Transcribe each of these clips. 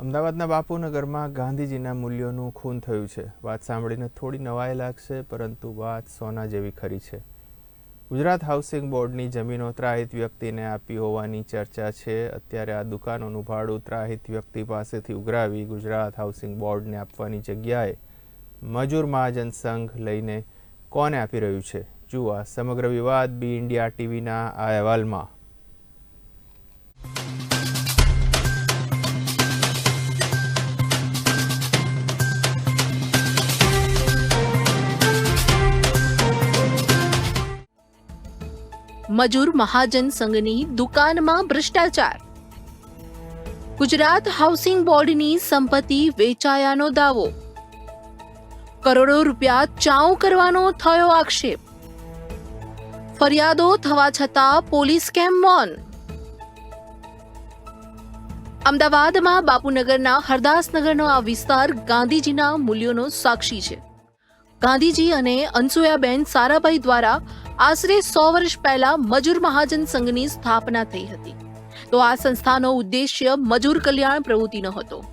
અમદાવાદના બાપુનગરમાં ગાંધીજીના મૂલ્યોનું ખૂન થયું છે. વાત સાંભળીને થોડી નવાઈ લાગશે, પરંતુ વાત સોના જેવી ખરી છે. ગુજરાત હાઉસિંગ બોર્ડની જમીનો ત્રાહિત વ્યક્તિને આપી હોવાની ચર્ચા છે. અત્યારે આ દુકાનોનું ભાડું ત્રાહિત વ્યક્તિ પાસેથી ઉઘરાવી ગુજરાત હાઉસિંગ બોર્ડને આપવાની જગ્યાએ મજૂર મહાજન સંઘ લઈને કોને આપી રહ્યું છે? જુઓ સમગ્ર વિવાદ બી ઇન્ડિયા ટીવીના આ અહેવાલમાં. મજૂર મહાજન સંઘની દુકાનમાં ભ્રષ્ટાચાર. ગુજરાત હાઉસિંગ બોર્ડની સંપત્તિ વેચાયાનો દાવો. કરોડો રૂપિયા ચાઉ કરવાનો થયો આક્ષેપ. ફરિયાદો થવા છતાં પોલીસ કેમ મૌન અમદાવાદમાં બાપુનગરના હરદાસનગરનો આ વિસ્તાર ગાંધીજીના મૂલ્યોનો સાક્ષી છે. ગાંધીજી અને અનસુયાબેન સારાભાઈ દ્વારા આશરે સો વર્ષ પહેલા મજૂર મહાજન સંઘની સ્થાપના થઈ હતી. તો આ સંસ્થાનો ઉદ્દેશ્ય મજૂર કલ્યાણ પ્રવૃત્તિનો હતો.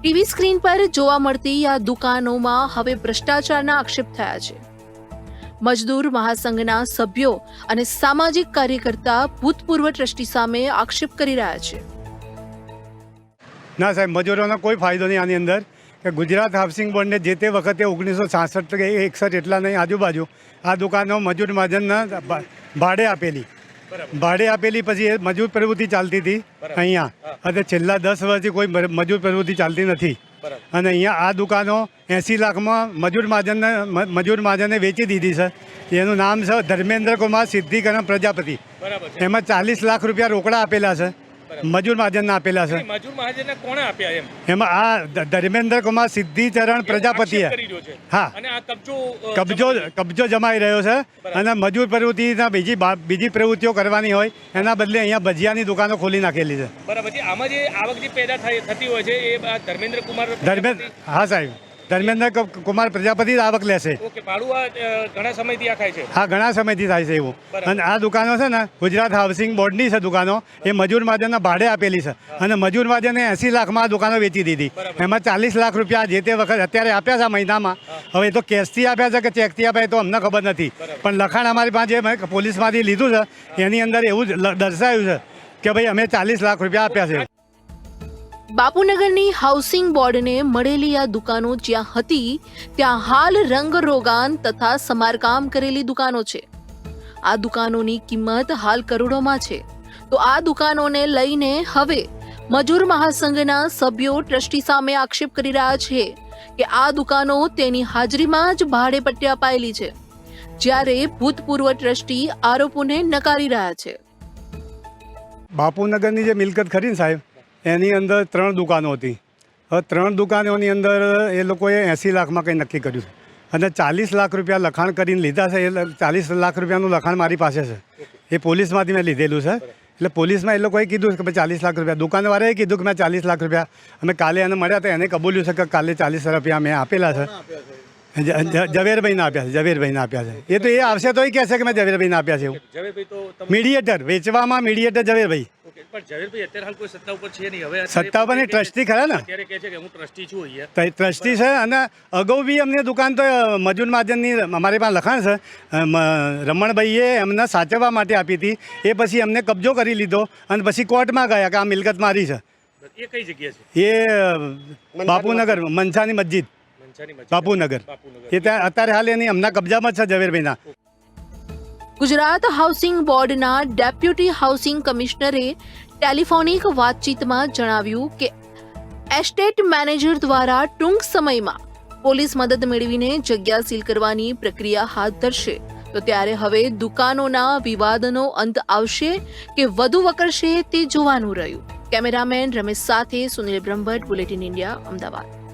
ટીવી સ્ક્રીન પર જોવા મળતી આ દુકાનોમાં હવે ભ્રષ્ટાચારના આક્ષેપ થયા છે. મજદૂર મહાસંઘના સભ્યો અને સામાજિક કાર્યકર્તા ભૂતપૂર્વ ટ્રસ્ટી સામે આક્ષેપ કરી રહ્યા છે. ના સાહેબ, મજૂરોનો કોઈ ફાયદો નહીં આની અંદર. કે ગુજરાત હાઉસિંગ બોર્ડને જે તે વખતે ઓગણીસો છાસઠ કે એકસઠ એટલા નહીં આજુબાજુ આ દુકાનો મજૂર મહાજનના ભાડે આપેલી. ભાડે આપેલી પછી એ મજૂર પ્રવૃત્તિ ચાલતી હતી અહીંયા. અને છેલ્લા દસ વર્ષથી કોઈ મજૂર પ્રવૃત્તિ ચાલતી નથી. અને અહીંયા આ દુકાનો એંસી લાખમાં મજૂર મહાજનને મજૂર મહાજને વેચી દીધી છે. એનું નામ છે ધર્મેન્દ્ર કુમાર સિદ્ધિકરણ પ્રજાપતિ. એમાં ચાલીસ લાખ રૂપિયા રોકડા આપેલા છે. મજૂર મહાજન આપેલા છે. મજૂર મહાજન કોણે આપ્યા એમ? એમાં આ ધર્મેન્દ્ર કુમાર સિદ્ધિચરણ છે. હા. અને આ કબજો કબજો જમાઈ કબજો જમાઈ રહ્યો છે. અને મજૂર પ્રવૃત્તિના બીજી બીજી પ્રવૃત્તિઓ કરવાની હોય એના બદલે અહીંયા ભજીયાની દુકાનો ખોલી નાખેલી છે. બરાબર. છે આમાં જે આવક જે પેદા થતી હોય છે એ ધર્મેન્દ્ર કુમાર ધર્મેન્દ્ર હા સાહેબ. ધર્મેન્દ્ર કુમાર પ્રજાપતિ જ આવક લેશે. ઓકે ભાડું આ ઘણા સમયથી આ થાય છે. હા ઘણા સમયથી થાય છે એવું. અને આ દુકાનો છે ને ગુજરાત હાઉસિંગ બોર્ડની છે દુકાનો એ મજૂર માધ્યમના ભાડે આપેલી છે. અને મજૂર માધ્યમને એંસી લાખમાં આ દુકાનો વેચી દીધી. એમાં ચાલીસ લાખ રૂપિયા જે તે વખત અત્યારે આપ્યા છે મહિનામાં હવે એ તો કેશથી આપ્યા છે કે ચેકથી આપ્યા એ તો અમને ખબર નથી. પણ લખાણ અમારી પાસે પોલીસમાંથી લીધું છે એની અંદર એવું દર્શાવ્યું છે કે ભાઈ અમે ચાલીસ લાખ રૂપિયા આપ્યા છે. બાપુનગરની હાઉસિંગ બોર્ડને મળેલી આ દુકાનો જ્યાં હતી, ત્યાં હાલ રંગ રોગાન તથા સમારકામ કરેલી દુકાનો છે. આ દુકાનોની કિંમત હાલ કરોડોમાં છે. તો આ દુકાનોને લઈને હવે મજૂર મહાસંઘના સભ્યો ટ્રસ્ટી સામે આક્ષેપ કરી રહ્યા છે કે આ દુકાનો તેની હાજરીમાં જ ભાડે પટ્ટી અપાયેલી છે, જ્યારે ભૂતપૂર્વ ટ્રસ્ટી આરોપોને નકારી રહ્યા છે. બાપુનગરની જે મિલકત ખરી ને સાહેબ એની અંદર ત્રણ દુકાનો હતી. હવે ત્રણ દુકાનોની અંદર એ લોકોએ એંસી લાખમાં કંઈ નક્કી કર્યું અને ચાલીસ લાખ રૂપિયા લખાણ કરીને લીધા છે. એ ચાલીસ લાખ રૂપિયાનું લખાણ મારી પાસે છે. એ પોલીસમાંથી મેં લીધેલું છે. એટલે પોલીસમાં એ લોકોએ કીધું કે ભાઈ ચાલીસ લાખ રૂપિયા. દુકાનવાળાએ કીધું કે મેં ચાલીસ લાખ રૂપિયા. અમે કાલે એને મળ્યા હતા એને કબૂલ્યું છે કે કાલે ચાલીસ રૂપિયા મેં આપેલા છે. ઝવેરભાઈને આપ્યા છે ઝવેરભાઈને આપ્યા છે. એ તો એ આવશે તો એ કહેશે કે મેં ઝવેરભાઈને આપ્યા છે એવું. મીડિયેટર વેચવામાં મીડિયેટર ઝવેરભાઈ. પણ ઝવેરભાઈ અત્યારે હાલ કોઈ સત્તા ઉપર છે નહીં. હવે સત્તા પર ટ્રસ્ટી ખરા ને? અત્યારે કહે છે કે હું ટ્રસ્ટી છું અહીંયા. ટ્રસ્ટી છે અને અગાઉ બી અમને દુકાન તો મજૂર મહાજનની અમારી પાસે લખાણ છે રમણભાઈએ એમને સાચવવા માટે આપી હતી. એ પછી અમને કબજો કરી લીધો અને પછી કોર્ટમાં ગયા કે આ મિલકત મારી છે. એ કઈ જગ્યા છે? એ બાપુનગર મનસાની મસ્જિદ. બાપુનગર. બાપુનગર. એ ત્યાં અત્યારે હાલ એની હમણાં કબજામાં જ છે ઝવેરભાઈના. ગુજરાત હાઉસિંગ બોર્ડના ડેપ્યુટી હાઉસિંગ કમિશનરે ટેલિફોનિક વાતચીતમાં જણાવ્યું કે એસ્ટેટ મેનેજર દ્વારા ટૂંક સમયમાં પોલીસ મદદ મેળવીને જગ્યા સીલ કરવાની પ્રક્રિયા હાથ ધરશે. તો ત્યારે હવે દુકાનોના વિવાદનો અંત આવશે કે વધુ વકરશે તે જોવાનું રહ્યું. કેમેરામેન રમેશ સાથે સુનિલ બ્રહ્મભટ્ટ, બુલેટિન ઇન્ડિયા, અમદાવાદ.